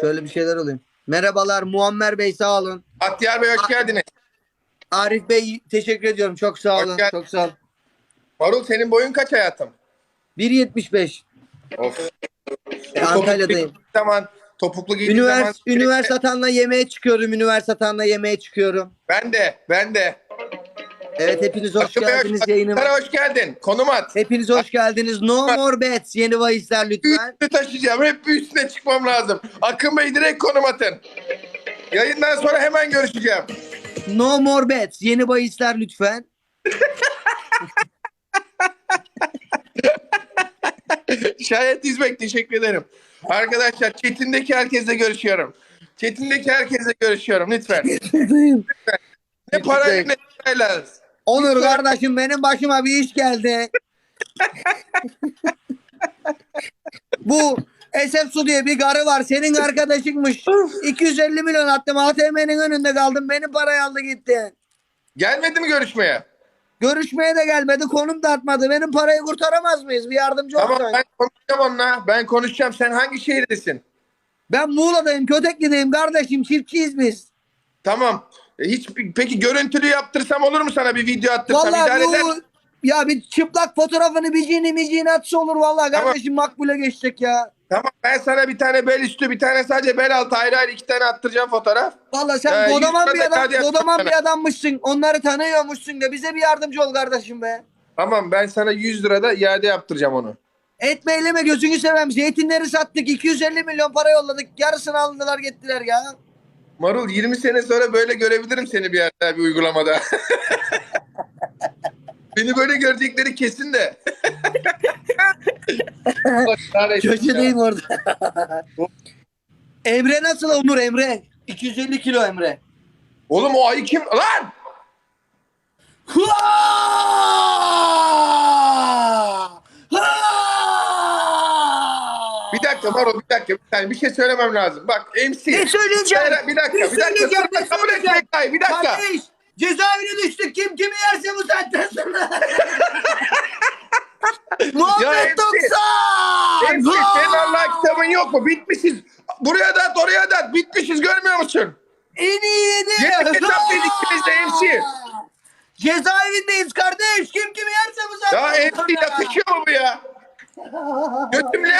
Şöyle bir şeyler alayım. Merhabalar Muammer Bey sağ olun. Bahtiyar Bey hoş geldiniz. Arif Bey teşekkür ediyorum. Çok sağ Hoş olun. geldin. Çok sağ olun. Marul senin boyun kaç hayatım? 1.75. Of. E, Antalya'dayım. Topuklu zaman, topuklu giydiğin zaman. Ünivers Üniversitatan'la yemeğe çıkıyorum. Üniversitatan'la yemeğe çıkıyorum. Ben de, ben de. Evet hepiniz hoş Akın Bey, geldiniz hoş- yayınıma. Akınlara hoş geldin. Konum at. Hepiniz hoş geldiniz. No more bets. Yeni bahisler lütfen. Üstüne taşıyacağım. Hep bir üstüne çıkmam lazım. Akın Bey direkt konum atın. Yayından sonra hemen görüşeceğim. No more bets. Yeni bahisler lütfen. Şayet İzbek teşekkür ederim. Arkadaşlar Çetin'deki herkesle görüşüyorum. Çetin'deki herkesle görüşüyorum lütfen. Ne parayla ne parayla. Onur kardeşim benim başıma bir iş geldi. Bu Esef Su diye bir garı var. Senin arkadaşınmış. 250 milyon attım. ATM'nin önünde kaldım. Benim parayı aldı gitti. Gelmedi mi görüşmeye? Görüşmeye de gelmedi. Konum da atmadı. Benim parayı kurtaramaz mıyız? Bir yardımcı Tamam olsan. ben konuşacağım onunla. Ben konuşacağım. Sen hangi şehirdesin? Ben Muğla'dayım. Kötekli'deyim kardeşim. Çiftçiyiz biz. Tamam. E, Hiç peki görüntülü yaptırsam olur mu sana bir video attırsam idare Vallahi eder bu misin? ya bir çıplak fotoğrafını bicini micini atsa olur vallahi Tamam. kardeşim makbule geçecek ya. Tamam ben sana bir tane bel üstü bir tane sadece bel altı ayrı ayrı iki tane attıracağım fotoğraf. Vallahi sen Ee, kodaman bir adam, kodaman bir adammışsın. Onları tanıyormuşsun da bize bir yardımcı ol kardeşim be. Tamam ben sana 100 lirada iade yaptıracağım onu. Etme eyleme gözünü seveyim. Zeytinleri sattık. 250 milyon para yolladık. Yarısını aldılar gittiler ya. Marul 20 sene sonra böyle görebilirim seni bir yerde bir uygulamada. Beni böyle görecekleri kesin de. Ya. Köşedeyim orada. Emre nasıl Onur Emre? 250 kilo Emre. Oğlum o ayı kim? Lan! Bir dakika Marul bir dakika bir saniye bir şey söylemem lazım. Bak MC. Ne söyleyeceğim? Hayır, Bir dakika Ne bir dakika. Ne kabul etmek hayır, bir dakika. Kardeş cezaevine düştük. Kim kimi yerse bu saatten sonra. Muhammed MC. 90. MC senin Allah kitabın yok mu? Bitmişiz. Buraya da at oraya da at. Bitmişiz görmüyor musun? En iyi yedi. Yeni kitap dedik ikimiz de MC. Cezaevindeyiz kardeş. Kim kimi yerse bu Ya saatten MC yakışıyor mu bu ya? Götüm leğen